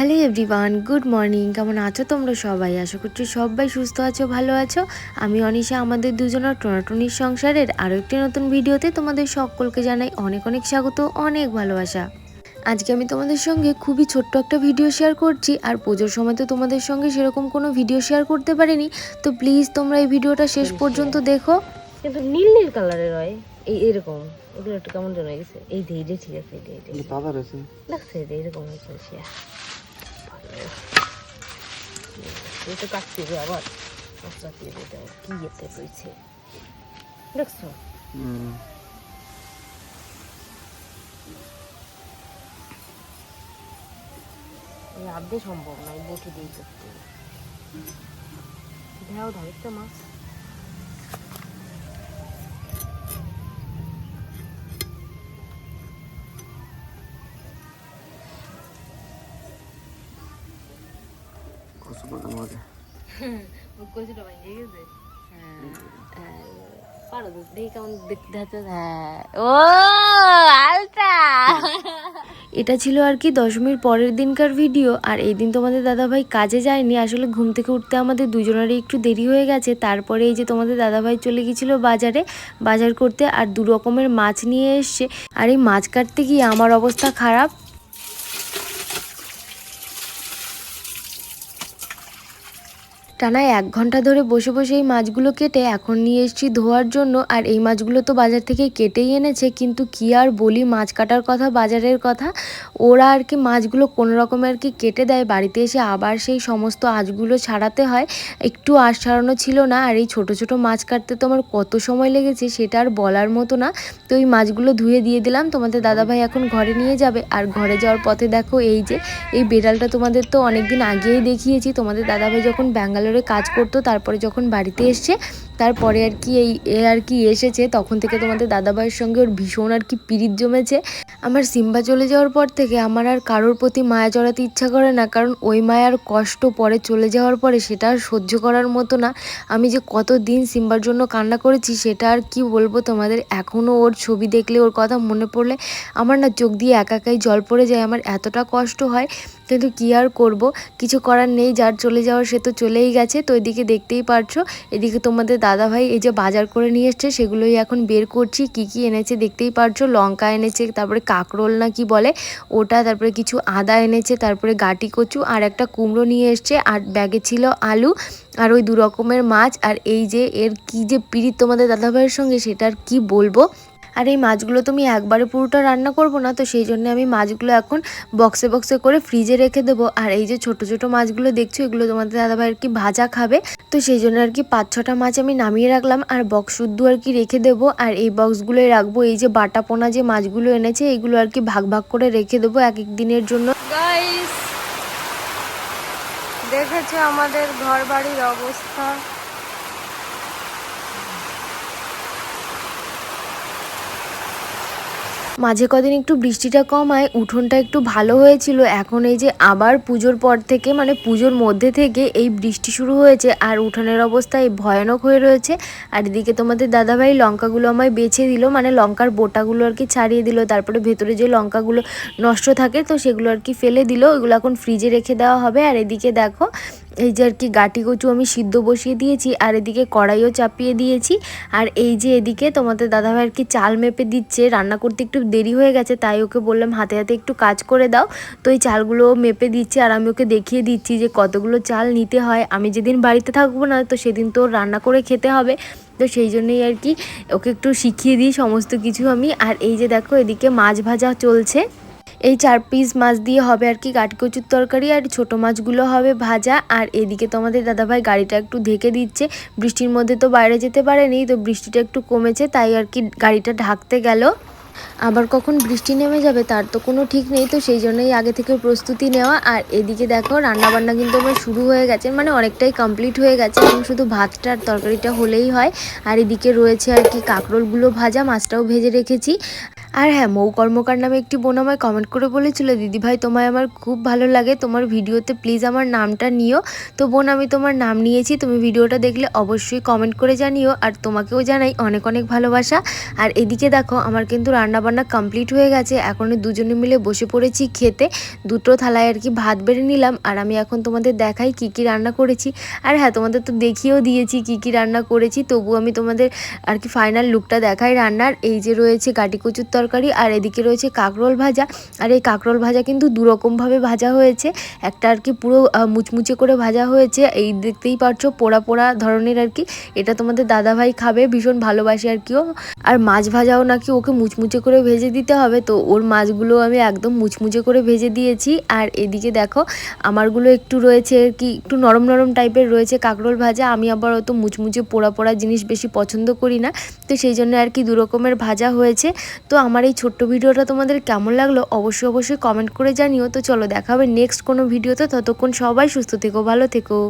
Hello everyone good morning. কেমন আছো তোমরা সবাই? আশা করছি সবাই সুস্থ আছো ভালো আছো। আমি অনিশা আমাদের দুজনের টোনাটুনির সংসারের আরও একটি নতুন ভিডিওতে তোমাদের সকলকে জানাই অনেক অনেক স্বাগত অনেক ভালোবাসা। আজকে আমি তোমাদের সঙ্গে খুবই ছোট্ট একটা ভিডিও শেয়ার করছি আর পুজোর সময় তো তোমাদের সঙ্গে সেরকম কোনো ভিডিও শেয়ার করতে পারিনি। তো প্লিজ তোমরা এই ভিডিওটা শেষ পর্যন্ত দেখো। কিন্তু নীল নীল কালারের হয়। এই এরকম। ওগুলো একটু কেমন যেন হয়ে গেছে। এই এইটা ঠিক আছে এইটা এইটা পাতা রয়েছে। দেখছে এটা এরকম হয়েছে। শিয়া এই তো কাটছি যে আবার মশলা দিয়ে দিতে হবে। কি এতে রয়েছে দেখছ আদে সম্ভব নয় বটি দিয়ে করতে। হবে। ঢেউ ঢাইতে মাছ। গেছে? হ্যাঁ। পারো দেখি কেমন দেখতে হচ্ছে হ্যাঁ। ও আলটা এটা ছিল আর কি দশমীর পরের দিনকার ভিডিও। আর এই দিন তোমাদের দাদাভাই কাজে যায়নি আসলে ঘুম থেকে উঠতে আমাদের দুজনেরই একটু দেরি হয়ে গেছে। তারপরে এই যে তোমাদের দাদাভাই চলে গেছিল বাজারে বাজার করতে আর দু রকমের মাছ নিয়ে এসছে। আর এই মাছ কাটতে গিয়ে আমার অবস্থা খারাপ। টানা এক ঘণ্টা ধরে বসে বসে এই মাছগুলো কেটে এখন নিয়ে এসেছি ধোয়ার জন্য। আর এই মাছগুলো তো বাজার থেকে কেটেই এনেছে, কিন্তু কি আর বলি, মাছ কাটার কথা, বাজারের কথা। ওরা আর কি মাছগুলো কোনো রকমে আর কি কেটে দেয়। বাড়িতে এসে আবার সেই সমস্ত আঁশগুলো ছাড়াতে হয়। একটু আঁশ ছাড়ানো ছিল না, আর এই ছোট ছোট মাছ কাটতে তো আমার কত সময় লেগেছে, সেটা আর বলার মতো না। তো এই মাছগুলো ধুয়ে দিয়ে দিলাম, তোমাদের দাদাভাই এখন ঘরে নিয়ে যাবে। আর ঘরে যাওয়ার পথে দেখো এই যে, এই বেড়ালটা তোমাদের তো অনেকদিন আগেই দেখিয়েছি। তোমাদের দাদাভাই যখন ব্যাঙ্গালোরে কাজ করতো, তারপরে যখন বাড়িতে এসছে, তারপরে আর কি এই, এ আর কি এসেছে, তখন থেকে তোমাদের দাদাভাইয়ের সঙ্গে ওর ভীষণ আর কি পিরিত জমেছে। আমার সিম্বা চলে যাওয়ার পর থেকে আমার আর কারোর প্রতি মায়া জড়াতে ইচ্ছা করে না, কারণ ওই মায়ার কষ্ট পরে চলে যাওয়ার পরে সেটা আর সহ্য করার মতো না। আমি যে কত দিন সিম্বার জন্য কান্না করেছি সেটা আর কি বলব তোমাদের এখনও ওর ছবি দেখলে, ওর কথা মনে পড়লে আমার না চোখ দিয়ে একাকাই জল পড়ে যায়, আমার এতটা কষ্ট হয়। কিন্তু কি আর করব? কিছু করার নেই, যার চলে যাওয়ার সে তো চলেই গেছে। তো এদিকে দেখতেই পারছ, এদিকে তোমাদের দাদা ভাই এই যে বাজার করে নিয়ে এসছে, সেগুলোই এখন বের করছি। কি কি এনেছে দেখতেই পারছ, লঙ্কা এনেছে, তারপরে কাকরোল না কি বলে, ওটা, তারপরে কিছু আদা এনেছে, তারপরে গাটি কচু, আর একটা কুমড়ো নিয়ে এসছে, আর ব্যাগে ছিল আলু, আর ওই দু রকমের মাছ। আর এই যে এর কি যে পিড়িত তোমাদের দাদাভাইয়ের সঙ্গে, সেটার কি বলব? আর এই মাছগুলো তো আমি একবারে পুরোটা রান্না করব না, তো সেই জন্য আমি মাছগুলো এখন বক্সে বক্সে করে ফ্রিজে রেখে দেবো। আর এই যে ছোট ছোট মাছগুলো দেখছ, এগুলো তোমাদের দাদাভাই আর কি ভাজা খাবে। তো সেই জন্য আর কি পাঁচ ছটা মাছ আমি নামিয়ে রাখলাম, আর বক্স শুদ্ধ আর কি রেখে দেবো। আর এই বক্সগুলোই রাখব, এই যে বাটা পোনা যে মাছগুলো এনেছে, এগুলো আর কি ভাগ ভাগ করে রেখে দেবো এক এক দিনের জন্য। দেখেছ আমাদের ঘর বাড়ির অবস্থা? মাঝে কদিন একটু বৃষ্টিটা কমায়, উঠোনটা একটু ভালো হয়েছিল। এখন এই যে আবার পুজোর পর থেকে মানে পুজোর মধ্যে থেকে এই বৃষ্টি শুরু হয়েছে আর উঠোনের অবস্থা এই ভয়ানক হয়ে রয়েছে। আর এদিকে তোমাদের দাদাভাই লঙ্কাগুলো আমায় বেছে দিল মানে লঙ্কার বোটাগুলো আর কি ছাড়িয়ে দিল। তারপরে ভেতরে যে লঙ্কাগুলো নষ্ট থাকে, তো সেগুলো আর কি ফেলে দিল। ওগুলো এখন ফ্রিজে রেখে দেওয়া হবে। আর এদিকে দেখো এই যে আর কি গাটি কচু আমি সিদ্ধ বসিয়ে দিয়েছি, আর এদিকে কড়াইও চাপিয়ে দিয়েছি। আর এই যে এদিকে তোমাদের দাদাভাই আর কি চাল মেপে দিচ্ছে, রান্না করতে একটু দেরি হয়ে গেছে, তাই ওকে বললাম হাতে হাতে একটু কাজ করে দাও। তো এই চালগুলো মেপে দিচ্ছে, আর আমি ওকে দেখিয়ে দিচ্ছি যে কতগুলো চাল নিতে হয়। আমি যেদিন বাড়িতে থাকব না, তো সেদিন তো রান্না করে খেতে হবে। তো সেই জন্যই আর কি ওকে একটু শিখিয়ে দিই সমস্ত কিছু আমি। আর এই যে দেখো এদিকে মাছ ভাজা চলছে। এই চার পিস মাছ দিয়ে হবে আর কি কাঠকচুর তরকারি আর ছোট মাছগুলো হবে ভাজা। আর এদিকে তোমাদের দাদাভাই গাড়িটা একটু ঢেকে দিচ্ছে। বৃষ্টির মধ্যে তো বাইরে যেতে পারেনি, তো বৃষ্টিটা একটু কমেছে, তাই আর কি গাড়িটা ঢাকতে গেল। আবার কখন বৃষ্টি নেমে যাবে তার তো কোনো ঠিক নেই, তো সেই জন্যই আগে থেকে প্রস্তুতি নেওয়া। আর এদিকে দেখো রান্না বান্না কিন্তু আমার শুরু হয়ে গেছে মানে অনেকটাই কমপ্লিট হয়ে গেছে এখন শুধু ভাতটা আর তরকারিটা হলেই হয়। আর এদিকে রয়েছে আর কি কাঁকরোলগুলো ভাজা, মাছটাও ভেজে রেখেছি। আর হ্যাঁ মৌ কর্মকার নামে একটি বোন আমায় কমেন্ট করে বলেছিল, দিদি ভাই, তোমায় আমার খুব ভালো লাগে, তোমার ভিডিওতে প্লিজ আমার নামটা নিও। তো বোন, আমি তোমার নাম নিয়েছি, তুমি ভিডিওটা দেখলে অবশ্যই কমেন্ট করে জানিও, আর তোমাকেও জানাই অনেক অনেক ভালোবাসা। আর এদিকে দেখো, আমার কিন্তু রান্নাবান্না কমপ্লিট হয়ে গেছে এখন দুজনে মিলে বসে পড়েছি খেতে। দুটো থালায় আর কি ভাত বেড়ে নিলাম, আর আমি এখন তোমাদের দেখাই কি কি রান্না করেছি। আর হ্যাঁ তোমাদের তো দেখিয়েও দিয়েছি কি কি রান্না করেছি তবু আমি তোমাদের আর কি ফাইনাল লুকটা দেখাই রান্নার। এই যে রয়েছে কাটি কচুর তরকারি, আর এদিকে রয়েছে কাঁকরোল ভাজা। আর এই কাঁকরোল ভাজা কিন্তু দুরকমভাবে ভাজা হয়েছে। একটা আর কি পুরো মুচমুচে করে ভাজা হয়েছে। এই দেখতেই পারছ পোড়া পোড়া ধরনের আর কি। এটা তোমাদের দাদাভাই খাবে, ভীষণ ভালোবাসে আর কিও আর মাছ ভাজাও নাকি ওকে মুচমুচে করে ভেজে দিতে হবে। তো ওর মাছগুলো আমি একদম মুচমুচে করে ভেজে দিয়েছি। আর এদিকে দেখো, আমারগুলো একটু রয়েছে আর কি, একটু নরম নরম টাইপের রয়েছে কাঁকরোল ভাজা। আমি আবার অত মুচমুচে পোড়া পোড়া জিনিস বেশি পছন্দ করি না। তো সেই জন্য আর কি দুরকমের ভাজা হয়েছে। তো আমার এই ছোট্ট ভিডিওটা তোমাদের কেমন লাগল অবশ্যই অবশ্যই কমেন্ট করে জানিও। তো চলো দেখা হবে নেক্সট কোনো ভিডিওতে। ততক্ষণ সবাই সুস্থ থেকো, ভালো থেকো।